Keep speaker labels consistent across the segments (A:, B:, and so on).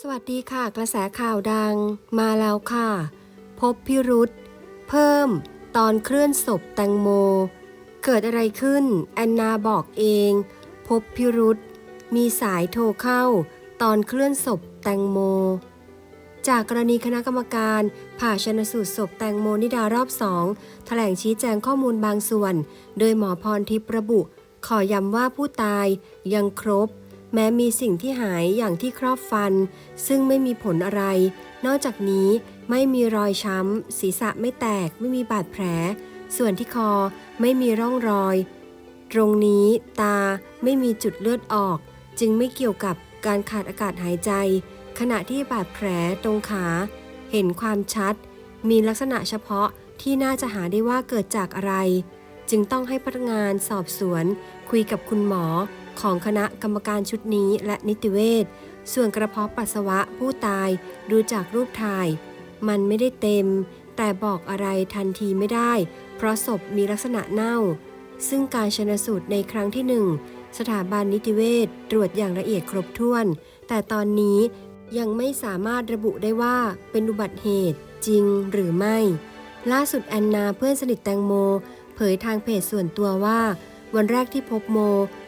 A: สวัสดีค่ะ กระแสข่าวดังมาแล้วค่ะ พบพิรุษเพิ่มตอนเคลื่อนศพแตงโม เกิดอะไรขึ้น แอนนาบอกเอง พบพิรุษมีสายโทรเข้า ตอนเคลื่อนศพแตงโม จากกรณีคณะกรรมการผ่าชนสูตรศพแตงโมนิดารอบสองแถลงชี้แจงข้อมูลบางส่วน โดยหมอพรทิพย์ระบุ ขอย้ำว่าผู้ตายยังครบ แม้มีสิ่งที่หายอย่างที่ครอบฟัน ซึ่งไม่มีผลอะไร นอกจากนี้ไม่มีรอยช้ำ ศีรษะไม่แตก ไม่มีบาดแผล ส่วนที่คอไม่มีร่องรอย ตรงนี้ตาไม่มีจุดเลือดออก จึงไม่เกี่ยวกับการขาดอากาศหายใจ ขณะที่บาดแผลตรงขา เห็นความชัด มีลักษณะเฉพาะที่น่าจะหาได้ว่าเกิดจากอะไร จึงต้องให้พนักงานสอบสวน คุยกับคุณหมอ ของคณะกรรมการชุดนี้และนิติเวชส่วนกระเพาะปัสสาวะผู้ตายดูจากรูปถ่าย มันไม่ได้เต็ม แต่บอกอะไรทันทีไม่ได้ เพราะศพมีลักษณะเน่า ซึ่งการชนสูตรในครั้งที่หนึ่งสถาบันนิติเวชตรวจอย่างละเอียดครบถ้วน แต่ตอนนี้ยังไม่สามารถระบุได้ว่าเป็นอุบัติเหตุจริงหรือไม่ ล่าสุดแอนนาเพื่อนสนิทแตงโม เผยทางเพจส่วนตัวว่า วันแรกที่พบโม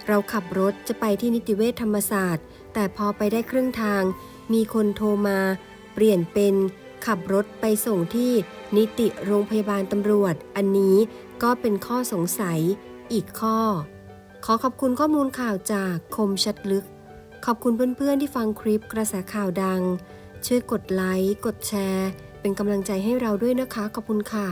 A: เราขับรถจะไปที่นิติเวชธรรมศาสตร์ แต่พอไปได้ครึ่งทาง มีคนโทรมา เปลี่ยนเป็น ขับรถไปส่งที่นิติโรงพยาบาลตำรวจ อันนี้ก็เป็นข้อสงสัยอีกข้อ ขอขอบคุณข้อมูลข่าวจากคมชัดลึก ขอบคุณเพื่อนๆที่ฟังคลิปกระแสข่าวดัง ช่วยกดไลค์ กดแชร์ เป็นกำลังใจให้เราด้วยนะคะ ขอบคุณค่ะ